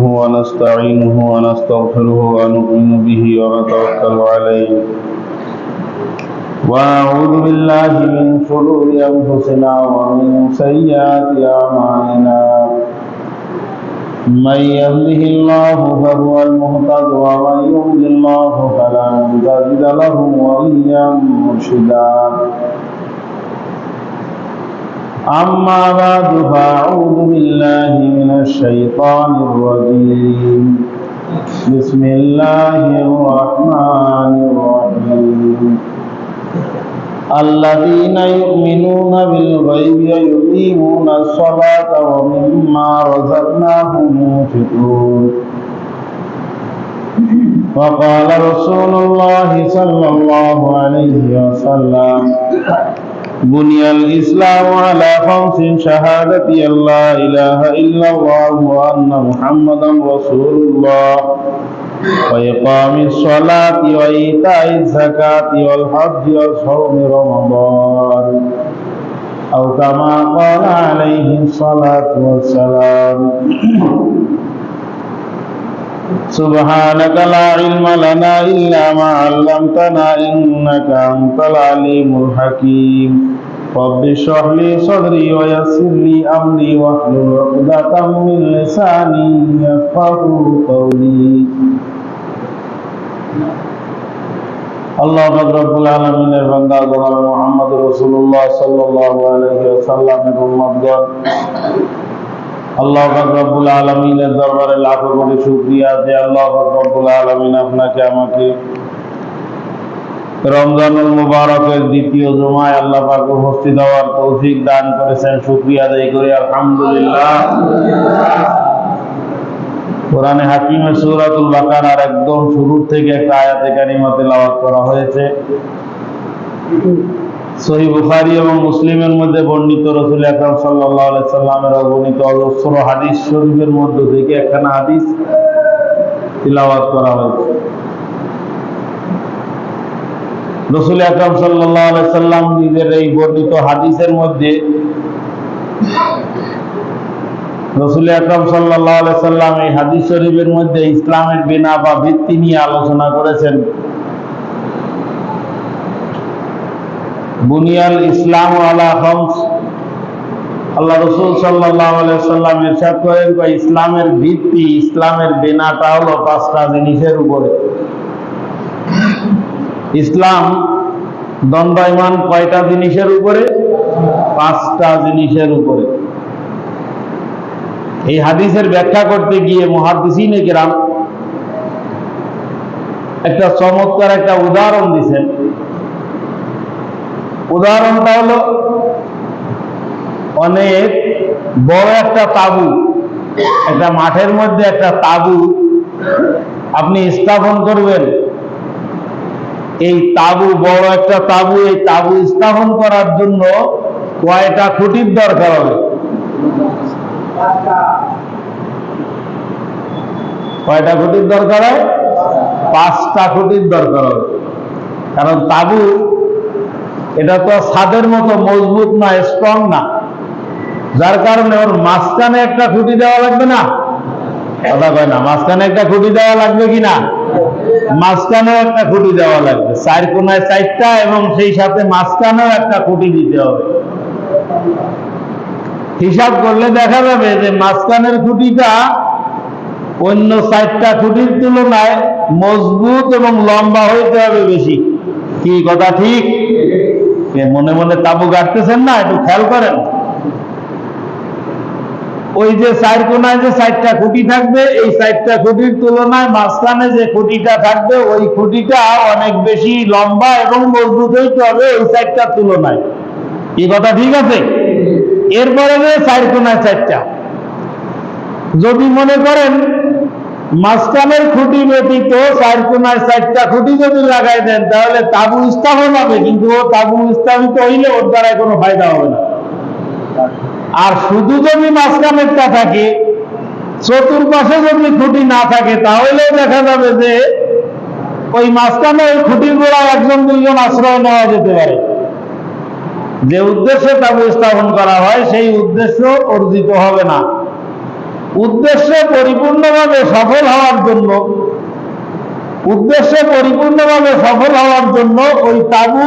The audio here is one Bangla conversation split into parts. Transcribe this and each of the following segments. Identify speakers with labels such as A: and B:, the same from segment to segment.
A: نحمده ونستعينه ونستغفره ونؤمن به ونتوكل عليه. ونعوذ بالله من شرور أنفسنا ومن سيئات أعمالنا. من يهده الله فهو المهتد ومن يضلل الله فلن تجد له وليا مرشدا أما بعد فأعوذ بالله من الشيطان الرجيم. بسم الله الرحمن الرحيم. الذين يؤمنون بالغيب يقيمون الصلاة ومما رزقناهم ينفقون. وقال رسول الله صلى الله عليه وسلم بني الإسلام على خمس شهادة أن لا إله إلا الله وأن محمدا رسول الله وإقام الصلاة وإيتاء الزكاة والحج وصوم رمضان أو كما قال عليه الصلاة والسلام سبحانك لا علم لنا إلا ما علمتنا إنك أنت العليم الحكيم رب اشرح لي صدري ويسر لي أمري واحلل عقدة من لساني يفقهوا قولي আল্লাহ রব্বুল আলমিনের বান্দা গোলাম মোহাম্মদ রসুল্লাহ সাল্লাহ আলহি সাল্লামের উম্মদগণ আল্লাহ রব্বুল আলমিনের দরবারে লাখো শুক্রিয়া যে আল্লাহ রব্বুল আলমিন আপনাকে, আমাকে রমজানুল মুবারকের দ্বিতীয় জমায় আল্লাহ পাক উপস্থিত হওয়ার তৌফিক দান করেছেন, শুক্রিয়া আদায় করি। আলহামদুলিল্লাহ। কোরআনে একদম শুরুর থেকে একটা আয়াতে কারিমা করা হয়েছে। সহি বুখারী এবং মুসলিমের মধ্যে বর্ণিত রসুল আলাইহি সাল্লামের অজস্র হাদিস শরীফের মধ্য থেকে একখানা হাদিস করা হয়েছে। রসুল আলাইহি সাল্লাম নিজের এই বর্ণিত হাদিসের মধ্যে রসুল আকরাম আলাইহি সাল্লাম এই হাদিস শরীফের মধ্যে ইসলামের বিনা বা ভিত্তি নিয়ে আলোচনা করেছেন। বুনিয়াল ইসলাম আলা খমস আল্লাহ রসুল সাল্লাহ সাল্লাম ইরশাদ করেন বা ইসলামের ভিত্তি, ইসলামের বেনাটা হলো পাঁচটা জিনিসের উপরে। ইসলাম দণ্ডায়মান কয়টা জিনিসের উপরে? পাঁচটা জিনিসের উপরে। এই হাদিসের ব্যাখ্যা করতে গিয়ে মহাদিসিন গ্রাম একটা চমৎকার একটা উদাহরণ দিছেন। উদাহরণটা হলো, অনেক বড় একটা তাবু, একটা মাঠের মধ্যে একটা তাবু আপনি স্থাপন করবেন। এই তাবু, বড় একটা তাবু, এই তাবু স্থাপন করার জন্য কয়টা খুঁটির দরকার হবে? কয়টা খুঁটির দরকার হয়? পাঁচটা খুঁটির দরকার হবে। কারণ তাবু এটা তো ছাদের মতো মজবুত না স্ট্রং না। যার কারণে ওর মাঝখানে একটা খুঁটি দেওয়া লাগবে না? কথা কয় না, মাঝখানে একটা খুঁটি দেওয়া লাগবে কি না? মাঝখানেও একটা খুঁটি দেওয়া লাগবে। চার কোনায় চারটা এবং সেই সাথে মাঝখানেও একটা খুঁটি দিতে হবে। হিসাব করলে দেখা যাবে যে মাঝখানের খুঁটিটা অন্য চারটা খুঁটির তুলনায় মজবুত এবং লম্বা হইতে হবে বেশি। কি কথা ঠিক? মনে মনে তাবু গাড়তেছেন না, একটু খেয়াল করেন। ওই যে চার কোনায় যে চারটা খুঁটি থাকবে, এই চারটা খুঁটির তুলনায় মাঝখানে যে খুঁটিটা থাকবে, ওই খুঁটিটা অনেক বেশি লম্বা এবং মজবুত হইতে হবে ওই চারটার তুলনায়। এই কথা ঠিক আছে? এরপরে যে চার কোনায় চারটা। যদি মনে করেন মাঝখানের খুঁটি ব্যতীত চার কোনায় চারটা খুঁটি যদি লাগাই দেন, তাহলে তাবু স্থাপন হবে, কিন্তু ও তাবু স্থাপিত হইলে ওর দ্বারা কোনো ফায়দা হবে না। আর শুধু যদি মাঝখানেরটা থাকে, চতুর্পাশে যদি খুঁটি না থাকে তাহলে দেখা যাবে যে ওই মাঝখানে ওই খুঁটির গোড়ায় একজন দুইজন আশ্রয় নেওয়া যেতে পারে। যে উদ্দেশ্যে তাবু স্থাপন করা হয়, সেই উদ্দেশ্য অর্জিত হবে না। উদ্দেশ্যে পরিপূর্ণভাবে সফল হওয়ার জন্য, উদ্দেশ্যে পরিপূর্ণভাবে সফল হওয়ার জন্য ওই তাবু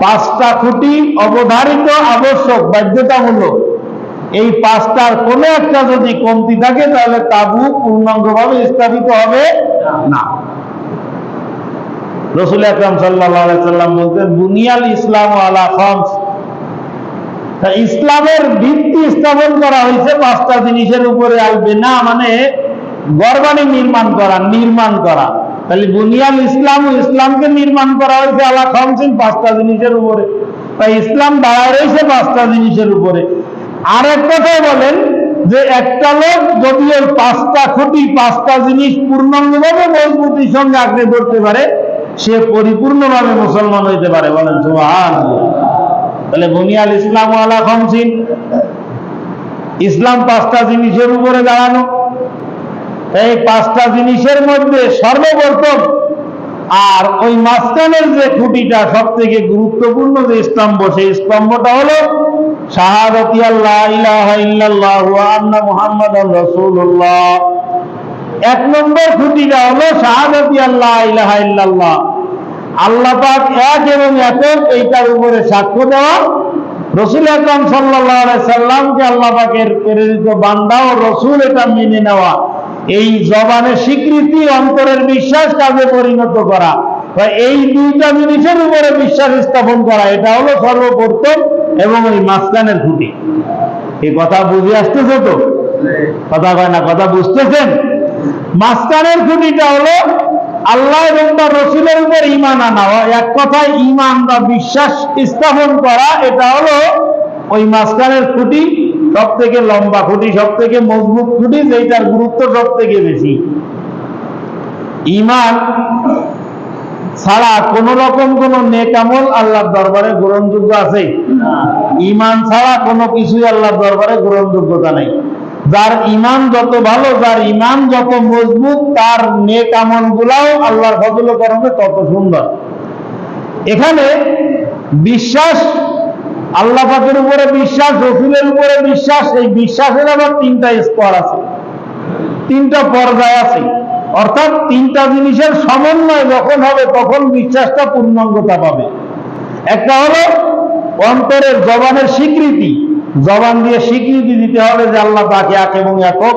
A: পাঁচটা খুঁটি অবধারিত আবশ্যক, বাধ্যতামূলক। এই পাঁচটার কোনো একটা যদি কমতি থাকে, তাহলে তাবু পূর্ণাঙ্গভাবে স্থাপিত হবে না। রসুল আকরাম সাল্লাহ সাল্লাম বলতেন বুনিয়াল ইসলাম আলা খামস। ইসলামের ভিত্তি স্থাপন করা হয়েছে, পাঁচটা জিনিসের উপরে আসবে। না মানে গরবানি নির্মাণ করা নির্মাণ করা। তাহলে বুনিয়াল ইসলাম ও ইসলামকে নির্মাণ করা হয়েছে আলা খামসিন পাঁচটা জিনিসের উপরে। তাই ইসলাম দাঁড়ায় রয়েছে পাঁচটা জিনিসের উপরে। আর এক কথায় বলেন যে একটা লোক যদি ওই পাঁচটা খুঁটি, পাঁচটা জিনিস পূর্ণাঙ্গভাবে মজবুতির সঙ্গে আঁকড়ে ধরতে পারে, সে পরিপূর্ণভাবে মুসলমান হইতে পারে। বলেন, সুবহানাল্লাহ। তাহলে বুনিয়াল ইসলাম আলা খামসিন। ইসলাম পাঁচটা জিনিসের উপরে দাঁড়ানো। এই পাঁচটা জিনিসের মধ্যে সর্বপ্রথম আর ওই মাঝখানের যে খুঁটিটা সব থেকে গুরুত্বপূর্ণ যে স্তম্ভ, সেই স্তম্ভটা হলো শাহাদাতি এক নম্বর খুঁটিটা হলো শাহাদাতি আল্লাহ ইল্লাল্লাহ। আল্লাহ পাক এক এবং একক এইটার উপরে সাক্ষ্য দেওয়া। রসুল আকরাম আলাইহি সাল্লামকে আল্লাহ পাকের প্রেরিত বান্দা ও রসুল এটা মেনে নেওয়া। এই জবানের স্বীকৃতি অন্তরের বিশ্বাস কাজে পরিণত করা বা এই দুইটা জিনিসের উপরে বিশ্বাস স্থাপন করা, এটা হলো সর্বপ্রথম এবং এই মাঝখানের খুঁটি। এই কথা বুঝে আসতেছে তো? কথা কয় না, কথা বুঝতেছেন? মাঝখানের খুঁটিটা হলো আল্লাহ এবং তার রসুলের উপর ইমান আনা। এক কথায় ইমান বা বিশ্বাস স্থাপন করা এটা হলো ওই মাঝখানের খুঁটি সব থেকে লম্বা খুঁটি সব থেকে মজবুত খুঁটি যেটার গুরুত্ব সব থেকে বেশি। ইমান ছাড়া কোন রকম কোন নেকামল আল্লাহর দরবারে গ্রহণযোগ্য আছে। ইমান ছাড়া কোনো কিছুই আল্লাহর দরবারে গ্রহণযোগ্যতা নেই। যার ইমান যত ভালো, যার ইমান যত মজবুত, তার নেক আমল গুলাও আল্লাহর ফজল করমে তত সুন্দর। এখানে বিশ্বাস, আল্লাহ পাকের উপরে বিশ্বাস, রসুলের উপরে বিশ্বাস, এই বিশ্বাসের আবার তিনটা স্তর আছে। তিনটা পর্যায় আছে। অর্থাৎ তিনটা জিনিসের সমন্বয় যখন হবে, তখন বিশ্বাসটা পূর্ণাঙ্গতা পাবে। একটা হলো অন্তরের জবানের স্বীকৃতি। জবান দিয়ে স্বীকৃতি দিতে হবে যে আল্লাহ পাকে এক এবং একক।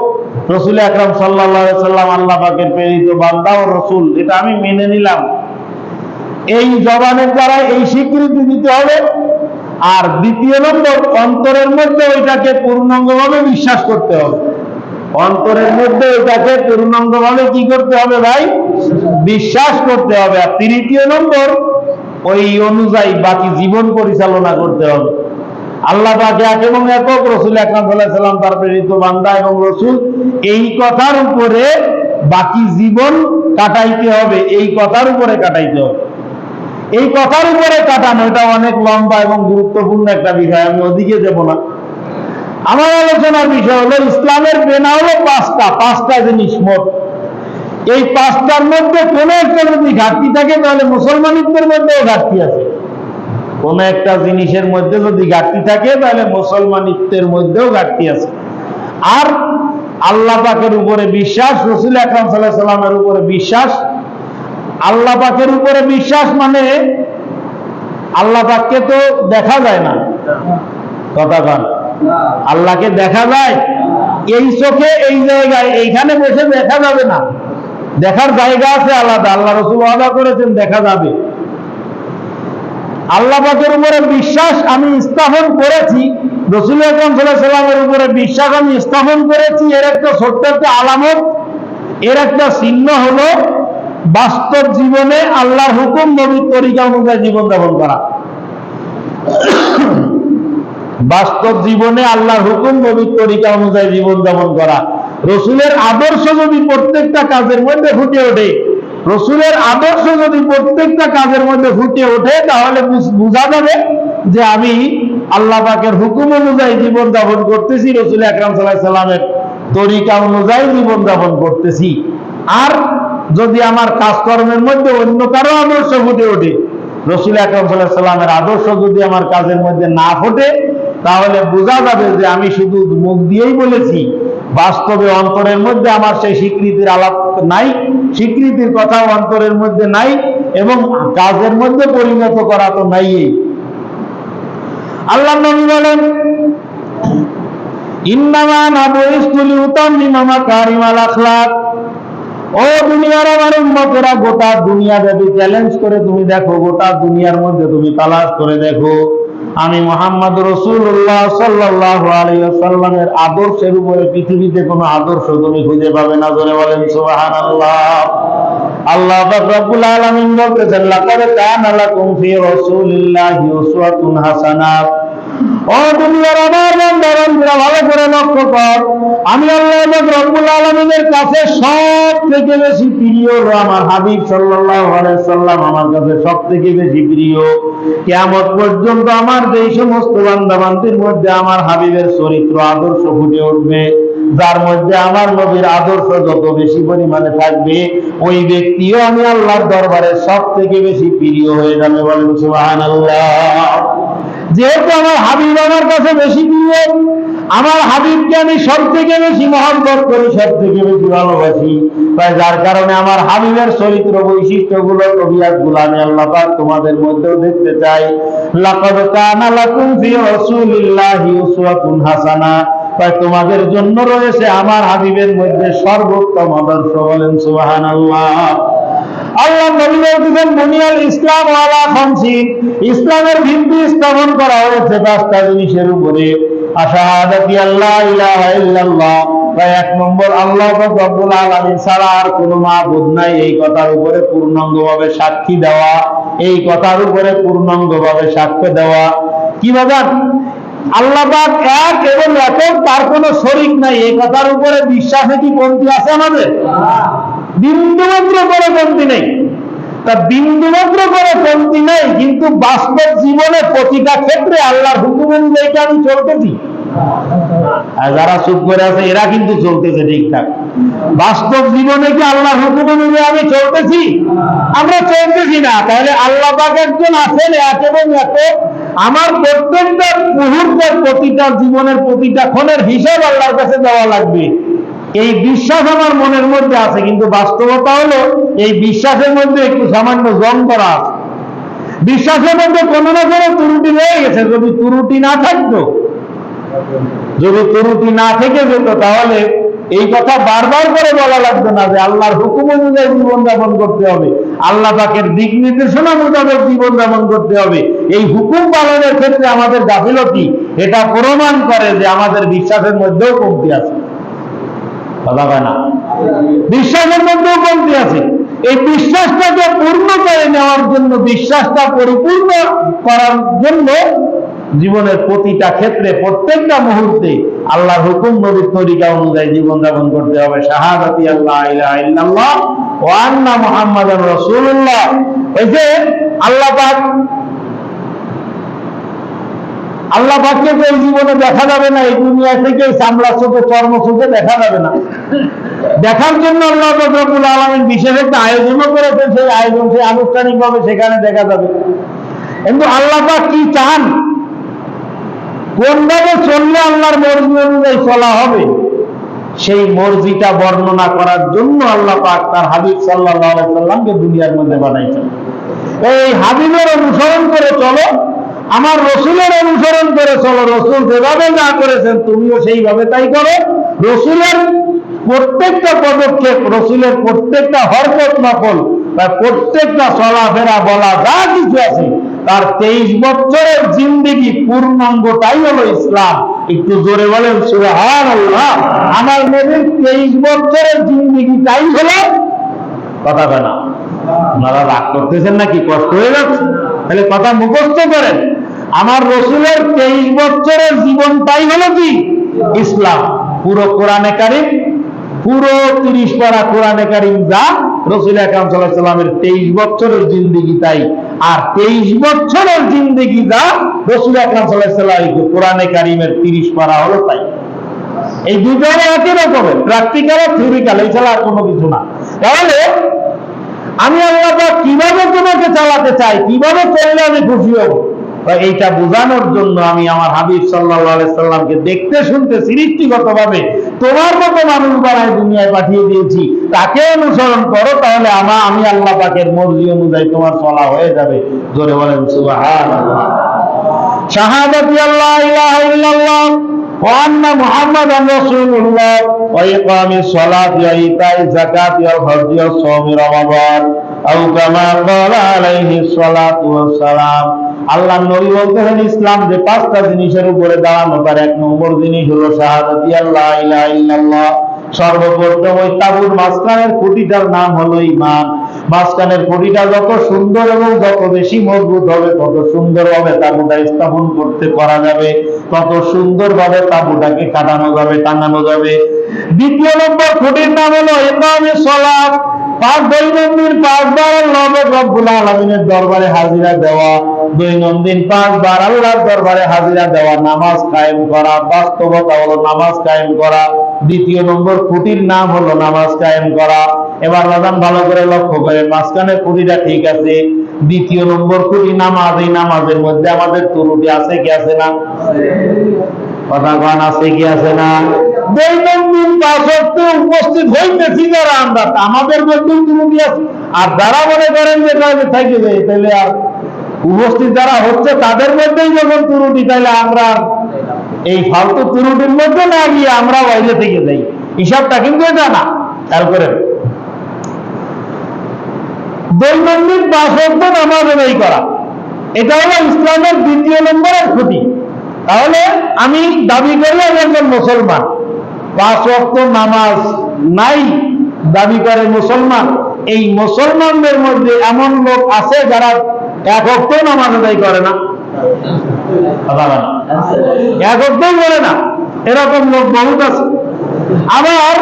A: রসুল আকরাম সাল্লাহ সাল্লাম আল্লাহ পাকের প্রেরিত বান্দা ও রসুল, এটা আমি মেনে নিলাম। এই জবানের দ্বারা এই স্বীকৃতি দিতে হবে। আর দ্বিতীয় নম্বর, অন্তরের মধ্যে ওইটাকে পূর্ণাঙ্গভাবে বিশ্বাস করতে হবে। অন্তরের মধ্যে ওইটাকে পূর্ণাঙ্গভাবে কি করতে হবে ভাই? বিশ্বাস করতে হবে। আর তৃতীয় নম্বর, ওই অনুযায়ী বাকি জীবন পরিচালনা করতে হবে। আল্লাহ এক এবং একক রসুল সাল্লাম, তার প্রেরিত বান্দা এবং রসুল। এই কথার উপরে বাকি জীবন কাটাইতে হবে, এই কথার উপরে কাটাইতে হবে। এই কথার উপরে কাটানো, এটা অনেক লম্বা এবং গুরুত্বপূর্ণ একটা বিষয়, আমি ওদিকে যাব না। আমার আলোচনার বিষয় হলো, ইসলামের বেনা হলো পাঁচটা পাঁচটা জিনিস মোট। এই পাঁচটার মধ্যে কোনো একটা যদি ঘাটতি থাকে, তাহলে মুসলমানিত্বের মধ্যেও ঘাটতি আছে। কোন একটা জিনিসের মধ্যে যদি ঘাটতি থাকে, তাহলে মুসলমানিত্বের মধ্যেও ঘাটতি আছে। আর আল্লাহ পাকের উপরে বিশ্বাস, রসুল আকরাম সাল্লাহ সাল্লামের উপরে বিশ্বাস। আল্লাহ পাকের উপরে বিশ্বাস মানে আল্লাহ পাককে তো দেখা যায় না। কথা কন। আল্লাহকে দেখা যায়? এই চোখে, এই জায়গায়, এইখানে বসে দেখা যাবে না। দেখার জায়গা আছে আলাদা। আল্লাহ রসুল আলাদা করেছেন, দেখা যাবে। আল্লাহ পাকের উপরে বিশ্বাস আমি স্থাপন করেছি রসুল আকরম সাল্লামের উপরে বিশ্বাস আমি স্থাপন করেছি, এর একটা ছোট্ট একটা আলামত, এর একটা চিহ্ন হলো বাস্তব জীবনে আল্লাহর হুকুম নবীর তরিকা অনুযায়ী জীবন যাপন করা। বাস্তব জীবনে আল্লাহর হুকুম নবীর তরিকা অনুযায়ী জীবন যাপন করা। রসুলের আদর্শ যদি প্রত্যেকটা কাজের মধ্যে ফুটে ওঠে রসুলের আদর্শ যদি প্রত্যেকটা কাজের মধ্যে ফুটে ওঠে, তাহলে বোঝা যাবে যে আমি আল্লাহ পাকের হুকুম অনুযায়ী জীবন যাপন করতেছি, রসুল আকরাম সাল্লাহ সাল্লামের তরিকা অনুযায়ী জীবন যাপন করতেছি। আর যদি আমার কাজকর্মের মধ্যে অন্য কারও আদর্শ ফুটে ওঠে, রসুল আকরম সাল্লাহ সাল্লামের আদর্শ যদি আমার কাজের মধ্যে না ফোটে তাহলে বোঝা যাবে যে আমি শুধু মুখ দিয়েই বলেছি, বাস্তবে অন্তরের মধ্যে আমার সেই স্বীকৃতির আলাপ নাই, স্বীকৃতির কথা অন্তরের মধ্যে নাই এবং কাজের মধ্যে পরিণত করা তো নাই। আল্লাহ নবী বলেন, ইন্নামা ও গোটা দুনিয়া ব্যাপী চ্যালেঞ্জ করে তুমি দেখো, গোটা দুনিয়ার মধ্যে তুমি তালাশ করে দেখো। আমি মোহাম্মদ রসুল্লাহ সাল্লাহ আলিয়াল্লামের আদর্শের উপরে পৃথিবীতে কোনো আদর্শ তুমি খুঁজে পাবে না ধরে বলেন সুবাহান আল্লাহ আল্লাহ রব্বুল আলামিন বলতেছেন লাকারে কান লাকুম ফি রাসূলিল্লাহি উসওয়াতুন হাসানাহ ও দুনিয়ার আমার ভালো করে লক্ষ্য কর। আমি আল্লাহ রব্বুল কাছে সব থেকে বেশি প্রিয় আমার হাবিব আলাইহি সাল্লাম, আমার কাছে সব থেকে বেশি প্রিয়। কিয়ামত পর্যন্ত আমার যেই সমস্ত বান্দা বান্দির মধ্যে আমার হাবিবের চরিত্র আদর্শ ফুটে উঠবে, যার মধ্যে আমার নবীর আদর্শ যত বেশি পরিমাণে থাকবে, ওই ব্যক্তিও আমি আল্লাহর দরবারে সব থেকে বেশি প্রিয় হয়ে যাবে বলেন সুবহানাল্লাহ। যেহেতু আমার হাবিব আমার কাছে বেশি প্রিয়, আমার হাবিবকে আমি সব থেকে বেশি মহব্বত করি সব থেকে বেশি ভালোবাসি। তাই যার কারণে আমার হাবিবের চরিত্র বৈশিষ্ট্যগুলো কবিয়াতগুলো আমি আল্লাহ পাক তোমাদের মধ্যেও দেখতে চাই। হাসানা। তাই তোমাদের জন্য রয়েছে আমার হাবিবের মধ্যে সর্বোত্তম আদর্শ বলেন সুবহানাল্লাহ। আল্লাহ নবী বলতেছেন বুনিয়াল ইসলাম ওয়ালা খামসি ইসলামের ভিত্তি স্থাপন করা হয়েছে পাঁচটা জিনিসের উপরে। আশাহাদাতি আল্লাহ ইলাহা ইল্লাল্লাহ। তাই এক নম্বর, আল্লাহ রব্বুল আলামিন ছাড়া আর কোনো মাবুদ নাই। এই কথার উপরে পূর্ণাঙ্গভাবে সাক্ষী দেওয়া। এই কথার উপরে পূর্ণাঙ্গভাবে সাক্ষ্য দেওয়া। কি বাজার আল্লাহ পাক এক এবং একক, তার কোনো শরিক নাই। এই কথার উপরে বিশ্বাসে কি কমতি আছে আমাদের? বিন্দুমাত্র করে কমতি নেই। তা বিন্দুমাত্র করে কমতি নেই, কিন্তু বাস্তব জীবনে প্রতিটা ক্ষেত্রে আল্লাহর হুকুম অনুযায়ী আমি চলতেছি? যারা চুপ করে আছে, এরা কিন্তু চলতেছে ঠিকঠাক। বাস্তব জীবনে কি হুকুম অনুযায়ী আমি চলতেছি? আমরা চলতেছি না। তাহলে আল্লাহ পাক একজন আছেন এবং এক আমার প্রত্যেকটা মুহূর্তের, প্রতিটা জীবনের, প্রতিটা ক্ষণের হিসাব আল্লাহর কাছে দেওয়া লাগবে। এই বিশ্বাস আমার মনের মধ্যে আছে, কিন্তু বাস্তবতা হলো এই বিশ্বাসের মধ্যে একটু সামান্য জং করা আছে। বিশ্বাসের মধ্যে কোনো না কোনো ত্রুটি রয়ে গেছে, যদি ত্রুটি না থাকতো। যদি ত্রুটি না থেকে যেত, তাহলে এই কথা বারবার করে বলা লাগবে না যে আল্লাহর হুকুম অনুযায়ী জীবন যাপন করতে হবে। আল্লাহ পাকের দিক নির্দেশনা মোতাবেক জীবন যাপন করতে হবে। এই হুকুম পালনের ক্ষেত্রে আমাদের গাফিলতি, এটা প্রমাণ করে যে আমাদের বিশ্বাসের মধ্যেও কমতি আছে। কথা হয় না। বিশ্বাসের মধ্যেও কমতি আছে। এই বিশ্বাসটাকে পূর্ণ করে নেওয়ার জন্য, বিশ্বাসটা পরিপূর্ণ করার জন্য জীবনের প্রতিটা ক্ষেত্রে প্রত্যেকটা মুহূর্তে আল্লাহর হুকুম নবীর তরিকা অনুযায়ী জীবন যাপন করতে হবে। শাহাদাতি আল্লাহ ইল্লাল্লাহ ওয়া আন্না মুহাম্মাদার রাসূলুল্লাহ। এই যে আল্লাহ পাক আল্লাহ পাককে তো এই জীবনে দেখা যাবে না, এই দুনিয়া থেকে চামড়া চোখে চর্ম চোখে দেখা যাবে না। দেখার জন্য আল্লাহ পাক রব্বুল বিশেষ একটা আয়োজনও করেছেন, সেই আয়োজন সেই আনুষ্ঠানিকভাবে সেখানে দেখা যাবে। কিন্তু আল্লাহ পাক কি চান? কোনভাবে চললে আল্লাহর মর্জি অনুযায়ী চলা হবে? সেই মর্জিটা বর্ণনা করার জন্য আল্লাহ পাক তার হাবিব সাল্লাল্লাহু আলাইহি সাল্লামকে দুনিয়ার মধ্যে বানাইছেন। এই হাবিবের অনুসরণ করে চলো আমার রসুলের অনুসরণ করে চলো, রসুল যেভাবে যা করেছেন তুমিও সেইভাবে তাই করো। রসুলের প্রত্যেকটা পদক্ষেপ, রসুলের প্রত্যেকটা হরকত নকল তার প্রত্যেকটা চলাফেরা বলা যা কিছু আছে, তার তেইশ বছরের জিন্দিগি পূর্ণাঙ্গটাই হলো ইসলাম। একটু জোরে বলেন সুরাহান আল্লাহ আমার নবীর তেইশ বছরের জিন্দিগিটাই হলো কথা না? আপনারা রাগ করতেছেন নাকি? কষ্ট হয়ে যাচ্ছে। তাহলে কথা মুখস্থ করেন। আমার রসুলের তেইশ বছরের জীবনটাই হলো কি? ইসলাম। পুরো কোরআনে কারিম, পুরো তিরিশ পারা কোরআনে কারিম যা রসুল আকরাম সাল্লাহ সাল্লামের তেইশ বছরের জিন্দিগি তাই। আর তেইশ বছরের জিন্দিগি যা রসুল আকরাম সাল্লাহ সাল্লাম কোরআনে কারিমের তিরিশ পারা হলো তাই। এই দুটোই একই রকমের প্র্যাকটিক্যাল আর থিওরিক্যাল এই ছাড়া আর কোনো কিছু না। তাহলে আমি আল্লাহ কীভাবে তোমাকে চালাতে চাই, কীভাবে চললে আমি খুশি হব? এইটা বোঝানোর জন্য আমি আমার হাবিব সাল্লাল্লাহু আলাইহি সাল্লামকে দেখতে শুনতে সৃষ্টিগত ভাবে তোমার মতো মানুষ বানায় দুনিয়ায় পাঠিয়ে দিয়েছি তাকে অনুসরণ করো তাহলে আমা আমি আল্লাহ পাকের মর্জি অনুযায়ী তোমার চলা হয়ে যাবে জোরে বলেন সুবহানাল্লাহ শাহাদাতি আল্লাহ ইলাহা ইল্লাল্লাহ وأن محمدا رسول الله وإقام الصلاة وإيتاء الزكاة والحج والصوم رمضان أو كما قال عليه الصلاة والسلام আল্লাহ নবী বলতেছেন, ইসলাম যে পাঁচটা জিনিসের উপরে দাঁড়ানো, তার এক নম্বর জিনিস হলো শাহাদাতি আল্লাহ ইলাহা ইল্লাল্লাহ। সর্বপ্রথম ওই তাবুর মাঝখানের খুঁটিটার নাম হলো ইমান মাঝখানের খুঁটিটা যত সুন্দর এবং যত বেশি মজবুত হবে, তত সুন্দর ভাবে তাবুটা স্থাপন করতে করা যাবে। তত সুন্দর ভাবে তাবুটাকে কাটানো যাবে, টাঙানো যাবে। দ্বিতীয় নম্বর খুঁটির নাম হলো ইমামে সলাপ পাঁচ দৈনন্দিন পাঁচবার আল্লাহ রব্বুল আলমিনের দরবারে হাজিরা দেওয়া, দৈনন্দিন পাঁচবার আল্লাহর দরবারে হাজিরা দেওয়া, নামাজ কায়েম করা, বাস্তবতা হলো নামাজ কায়েম করা, দ্বিতীয় নম্বর খুঁটির নাম হলো নামাজ কায়েম করা। এবার রাজান ভালো করে লক্ষ্য করে মাঝখানে খুঁটিটা ঠিক আছে, দ্বিতীয় নম্বর খুঁটি নামাজ, এই নামাজের মধ্যে আমাদের ত্রুটি আছে কি আছে না? কথা কন আছে কি আছে না? দৈনন্দিন পাঁচত্ব উপস্থিত হইতেছি যারা আমরা আমাদের মধ্যে ত্রুটি আছে। আর যারা মনে করেন যে কাজে থাকি যায় তাহলে আর উপস্থিত যারা হচ্ছে, তাদের মধ্যেই যখন ত্রুটি তাহলে আমরা এই ফালতু ত্রুটির মধ্যে না গিয়ে আমরা বাইরে থেকে যাই। হিসাবটা কিন্তু এটা না, খেয়াল করেন। দৈনন্দিন অক্ট নামাজ আদায় করা। এটা হলো ইসলামের দ্বিতীয় নম্বরের খুঁটি। তাহলে আমি দাবি করি আমি একজন মুসলমান। পাঁচ অক্ট নামাজ নাই, দাবি করে মুসলমান। এই মুসলমানদের মধ্যে এমন লোক আছে যারা এক অক্ট নামাজ আদায় করে না। এক অক্টই করে না, এরকম লোক বহুত আছে। আবার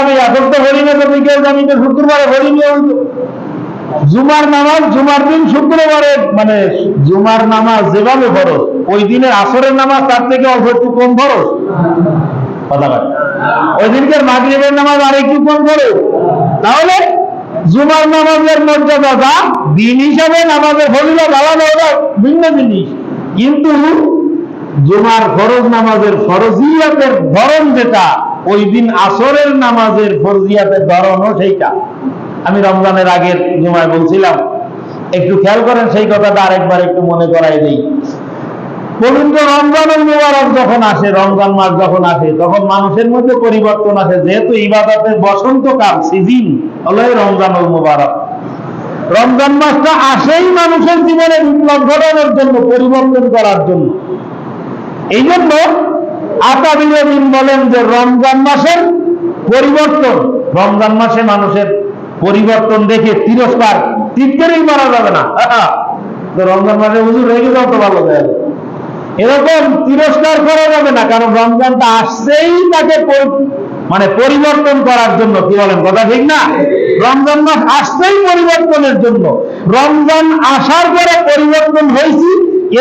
A: আমি এখন তো হরিণে তো বিকেল আমি তো শুক্রবারে হরিণে হইতো জুমার নামাজ, জুমার দিন শুক্রবারে মানে জুমার নামাজ যেভাবে ফরজ, ওই দিনের আসরের নামাজ তার থেকে অল্প একটু কম ফরজ? ওই দিনকার মাগরিবের নামাজ আর একটু কম ফরজ? তাহলে জুমার নামাজের মর্যাদা যা, দিন হিসাবে নামাজের আলাদা ওটা ভিন্ন জিনিস। কিন্তু জুমার ফরজ নামাজের ফরজিয়াতের ধরন যেটা, ওই দিন আসরের নামাজের ফরজিয়াতের ধরনও সেইটা। আমি রমজানের আগের জুমায় বলছিলাম, একটু খেয়াল করেন সেই কথাটা আরেকবার একটু মনে করাই দেই। পবিত্র রমজানুল মুবারক যখন আসে, রমজান মাস যখন আসে, তখন মানুষের মধ্যে পরিবর্তন আসে, যেহেতু ইবাদতের বসন্তকাল সিজিন হলো এই রমজানুল মুবারক। রমজান মাসটা আসেই মানুষের জীবনে বিপ্লব ঘটানোর জন্য, পরিবর্তন করার জন্য। এই জন্য আকাবিদিন বলেন যে, রমজান মাসের পরিবর্তন, রমজান মাসে মানুষের পরিবর্তন দেখে তিরস্কার তীর্থেরই মারা যাবে না। রমজান মাসে হুজুর রেগে যাও তো ভালো এরকম তিরস্কার করা যাবে না, কারণ রমজানটা আসছেই তাকে মানে পরিবর্তন করার জন্য, কি বলেন কথা ঠিক না? রমজান মাস আসছেই পরিবর্তনের জন্য। রমজান আসার পরে পরিবর্তন হয়েছি,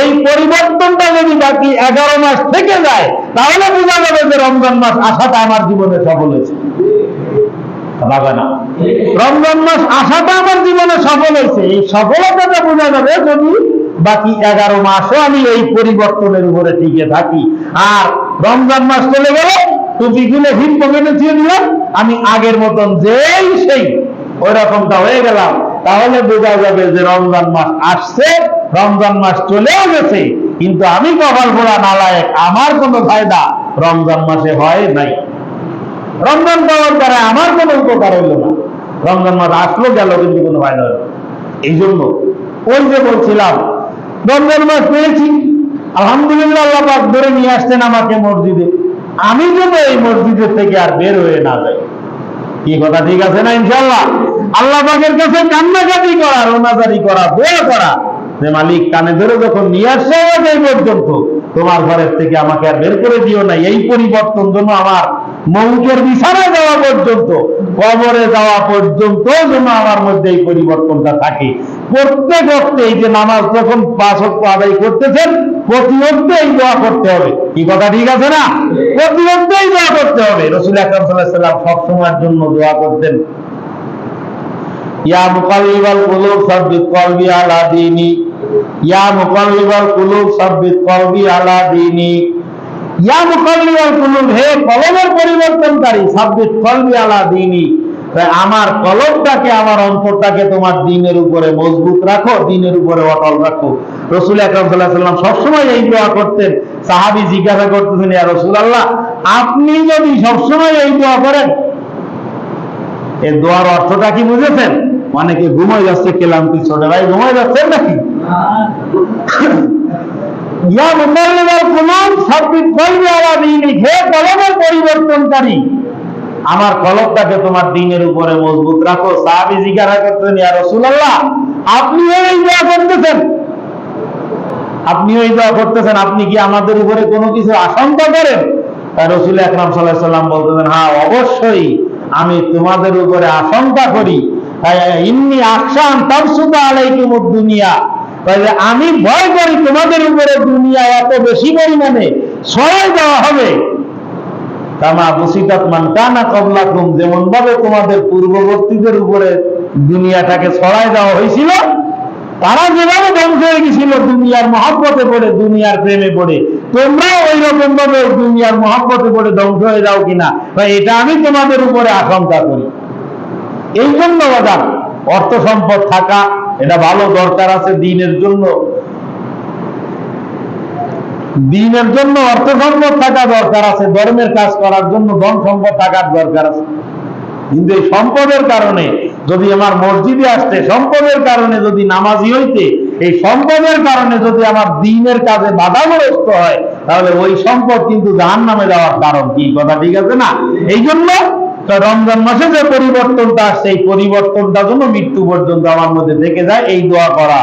A: এই পরিবর্তনটা যদি বাকি এগারো মাস থেকে যায়, তাহলে বোঝা যাবে যে রমজান মাস আসাটা আমার জীবনে সফল হয়েছে। না রমজান মাস আসাটা আমার জীবনে সফল হয়েছে। এই সফলতাটা বোঝা যাবে যদি বাকি এগারো মাসও আমি এই পরিবর্তনের উপরে টিকে থাকি। আর রমজান মাস চলে গেল টুপি খুলে হিট পকেটে ছিঁড়ে দিলাম, আমি আগের মতন যেই সেই ওই রকমটা হয়ে গেলাম। তাহলে বোঝা যাবে যে রমজান মাস আসছে, রমজান মাস চলেও গেছে, কিন্তু আমি কপাল ভোলা নালায়ক, আমার কোনো ফায়দা রমজান মাসে হয় নাই। রমজান পাওয়ার দ্বারা আমার কোনো উপকার হইল না। রমজান মাস আসলো, গেল, কিন্তু কোনো ফায়দা হলো এই জন্য ওই যে বলছিলাম, রমজান মাস পেয়েছি, আলহামদুলিল্লাহ আল্লাহ পাক ধরে নিয়ে আসছেন আমাকে মসজিদে। আমি যেন এই মসজিদের থেকে আর বের হয়ে না যাই। কি কথা ঠিক আছে না ইনশাল্লাহ আল্লাহ পাকের কাছে কান্নাকাটি করা, রোনাজারি করা, দোয়া করা, যে মালিক কানে ধরে যখন নিয়ে আসছে আমাকে এই পর্যন্ত, তোমার ঘরের থেকে আমাকে আর বের করে দিও না। এই পরিবর্তন জন্য আমার মৌকের বিছানায় যাওয়া পর্যন্ত, কবরে যাওয়া পর্যন্ত যেন আমার মধ্যে এই পরিবর্তনটা থাকে। প্রত্যেক অর্থে এই যে নামাজ যখন পাঁচ আদায় করতেছেন, প্রতি এই দোয়া করতে হবে। কি কথা ঠিক আছে না? প্রতি অর্থেই দোয়া করতে হবে। রসুল আকরম সাল্লাম সবসময়ের জন্য দোয়া করতেন। ইয়া মুকাল্লিবাল কুলুব সাব্বিত কলবি আলা দীনি। ইয়া মুকাল্লিবাল কুলুব সাব্বিত কলবি আলা দীনিক আমার কলমটাকে আমার অন্তরটাকে তোমার দিনের উপরে মজবুত রাখো, দিনের উপরে অটল রাখো। রসুল আকরম সবসময় এই দোয়া করতেন। সাহাবি জিজ্ঞাসা করতেছেন, ইয়া রসুল আল্লাহ আপনি যদি সবসময় এই দোয়া করেন এই দোয়ার অর্থটা কি বুঝেছেন? অনেকে ঘুমাই যাচ্ছে কেলাম কি ছোট, ভাই ঘুমাই যাচ্ছেন নাকি? ইয়া কুলুব আলা হে কলমের পরিবর্তনকারী। আমার কলবটাকে তোমার দিনের উপরে মজবুত রাখো। সাহাবী জিজ্ঞাসা করতেন ইয়া রাসূলুল্লাহ, আপনিও এই দোয়া করতেছেন। আপনিও এই দোয়া করতেছেন, আপনি কি আমাদের উপরে কোনো কিছু আশঙ্কা করেন? তাই রসুল আকরাম সাল্লাহ সাল্লাম বলতেছেন হ্যাঁ অবশ্যই আমি তোমাদের উপরে আশঙ্কা করি। তাই ইন্নি আলাইকুমুদ দুনিয়া। তাহলে আমি ভয় করি তোমাদের উপরে দুনিয়া এত বেশি পরিমাণে ছড়াই দেওয়া হবে। কামা বুসিতাত মান কানা কবলাকুম যেমন ভাবে তোমাদের পূর্ববর্তীদের উপরে দুনিয়াটাকে ছড়াই দেওয়া হয়েছিল, তারা যেভাবে ধ্বংস হয়ে গেছিল, দুনিয়ার মহব্বতে পড়ে, দুনিয়ার প্রেমে পড়ে, তোমরাও ওই রকম ভাবে দুনিয়ার মহব্বতে পড়ে ধ্বংস হয়ে যাও কিনা? বা এটা আমি তোমাদের উপরে আশঙ্কা করি। এই জন্য অর্থ সম্পদ থাকা এটা ভালো দরকার আছে দিনের জন্য। দিনের জন্য অর্থ সম্পদ থাকা দরকার আছে, ধর্মের কাজ করার জন্য ধন সম্পদ থাকার দরকার আছে। কিন্তু সম্পদের কারণে যদি আমার মসজিদে আসতে, সম্পদের কারণে যদি নামাজি হইতে, এই সম্পদের কারণে যদি আমার দিনের কাজে বাধাগ্রস্ত হয়, তাহলে ওই সম্পদ কিন্তু জাহান নামে যাওয়ার কারণ কি? কথা ঠিক আছে না? এই জন্য তো রমজান মাসে যে পরিবর্তনটা আসছে, এই পরিবর্তনটা যেন মৃত্যু পর্যন্ত আমার মধ্যে থেকে যায়, এই দোয়া করা।